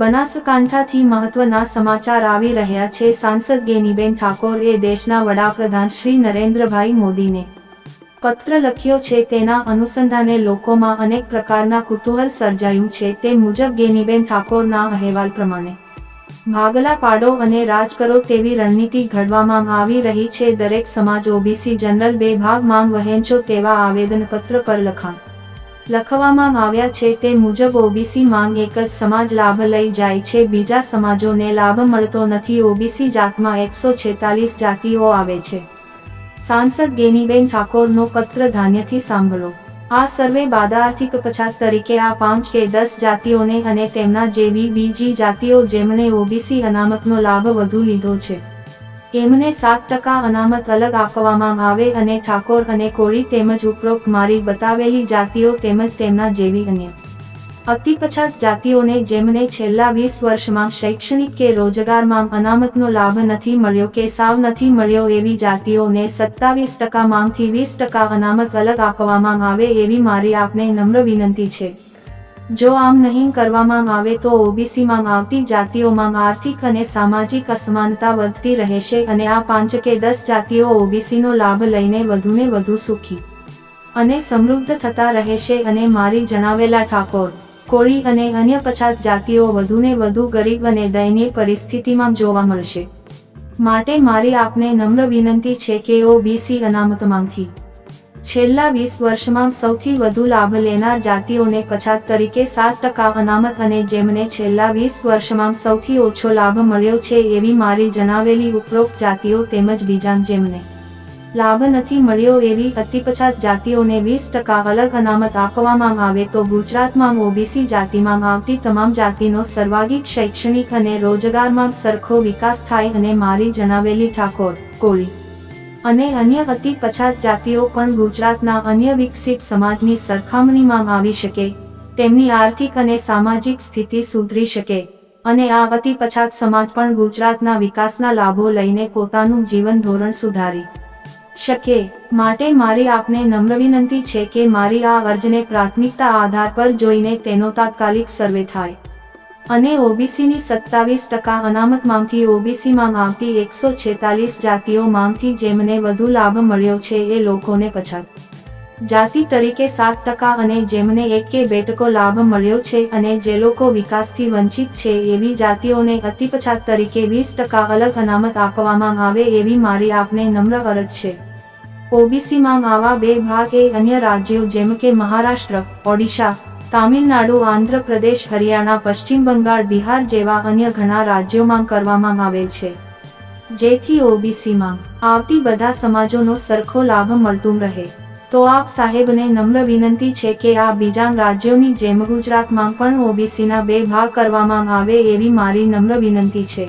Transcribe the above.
બનાસકાંઠાથી મહત્વના સમાચાર આવી રહ્યા છે. સાંસદ ગેનીબેન ઠાકોરે દેશના વડાપ્રધાન શ્રી નરેન્દ્રભાઈ મોદીને પત્ર લખ્યો છે. તેના અનુસંધાને લોકોમાં અનેક પ્રકારના કુતૂહલ સર્જાયું છે. તે મુજબ ગેનીબેન ઠાકોરના અહેવાલ પ્રમાણે, ભાગલા પાડો અને રાજ કરો તેવી રણનીતિ ઘડવામાં આવી રહી છે. દરેક સમાજ ઓબીસી જનરલ બે ભાગ માંગ વહેંચો તેવા આવેદનપત્ર પર લખાણ લખવામાં આવ્યા છે તે મુજબ ઓબીસી માંગ એક જ સમાજ લાભ લઈ જાય છે. બીજા સમાજોને લાભ મળતો નથી. ઓબીસી જાતમાં એકસો છેતાલીસ જાતિઓ આવે છે. સાંસદ ગેનીબેન ઠાકોરનો પત્ર ધાન્યથી સાંભળો. આ સર્વે બાદ આર્થિક પછાત તરીકે આ પાંચ કે દસ જાતિઓને અને તેમના જેવી બીજી જાતિઓ જેમણે ઓબીસી અનામતનો લાભ વધુ લીધો છે. એમને સાત ટકા અનામત અલગ આપવામાં આવે અને ઠાકોર અને કોળી તેમજ ઉપરોક્ત મારી બતાવેલી જાતિઓ તેમજ તેમના જેવી અન્ય અતિ પછાત જાતિઓને જેમને છેલ્લા વીસ વર્ષમાં શૈક્ષણિક કે રોજગારમાં અનામતનો લાભ નથી મળ્યો કે સાવ નથી મળ્યો એવી જાતિઓને સત્તાવીસ ટકા માંગથી વીસ ટકા અનામત અલગ આપવામાં આવે એવી મારી આપને નમ્ર વિનંતી છે. જો આમ નહીં કરવામાં આવે તો ઓબીસીમાં આવતી જાતિઓમાં આર્થિક અને સામાજિક અસમાનતા વધતી રહેશે અને આ પાંચ કે દસ જાતિઓ ઓબીસીનો લાભ લઈને વધુને વધુ સુખી અને સમૃદ્ધ થતા રહેશે અને મારી જણાવેલા ઠાકોર, કોળી અને અન્ય પછાત જાતિઓ વધુને વધુ ગરીબ અને દયનીય પરિસ્થિતિમાં જોવા મળશે. માટે મારી આપને નમ્ર વિનંતી છે કે ઓબીસી અનામતમાંથી છેલ્લા વીસ વર્ષમાં સૌથી વધુ લાભ લેનાર જાતિઓને પછાત તરીકે સાત ટકા અનામત અને જેમને છેલ્લા વીસ વર્ષમાં સૌથી ઓછો લાભ મળ્યો છે એવી મારી જણાવેલી ઉપરોક્ત જાતિઓ તેમજ બીજા જેમને લાભ નથી મળ્યો એવી અતિ પછાત જાતિઓને વીસ ટકા અલગ અનામત આપવામાં આવે તો ગુજરાતમાં ઓબીસી જાતિમાં આવતી તમામ જાતિનો સર્વાગિક શૈક્ષણિક અને રોજગારમાં સરખો વિકાસ થાય અને મારી જણાવેલી ઠાકોર, કોળી. અને અન્ય અતિ પછાત જાતિઓ પણ ગુજરાતના અન્ય વિકસિત સમાજની સરખામણીમાં આવી શકે, તેમની આર્થિક અને સામાજિક સ્થિતિ સુધરી શકે, અને આ અતિ પછાત સમાજ પણ ગુજરાતના વિકાસના લાભો લઈને પોતાનું જીવન ધોરણ સુધારી શકે. માટે મારી આપને નમ્ર વિનંતી છે કે મારી આ અરજને પ્રાથમિકતા આધાર પર જોઈને તેનો તાત્કાલિક સર્વે થાય. અને ઓબીસીની સત્તાવીસ ટકા અનામત માંગથી ઓબીસીમાં આવતી એકસો છેતાલીસ જાતિઓ માંગથી જેમને વધુ લાભ મળ્યો છે એ લોકોને પછાત. જાતિ તરીકે સાત ટકા અને જેમને એક કે બે ટકો લાભ મળ્યો છે અને જે લોકો વિકાસથી વંચિત છે એવી જાતિઓને અતિ પછાત તરીકે વીસ ટકા અલગ અનામત આપવામાં આવે એવી મારી આપને નમ્ર અરજ છે. ઓબીસીમાં આવા બે ભાગ એ અન્ય રાજ્યો જેમ કે મહારાષ્ટ્ર, ઓડિશા તામિલનાડુ આંધ્રપ્રદેશ હરિયાણા, પશ્ચિમ બંગાળ, બિહાર જેવા અન્ય ઘણા રાજ્યોમાં કરવામાં આવે છે. જેથી ઓબીસીમાં આવતી બધા સમાજોનો સરખો લાભ મળતું રહે. તો આપ સાહેબને નમ્ર વિનંતી છે કે આ બીજા રાજ્યોની જેમ ગુજરાતમાં પણ ઓબીસીના બે ભાગ કરવામાં આવે એવી મારી નમ્ર વિનંતી છે.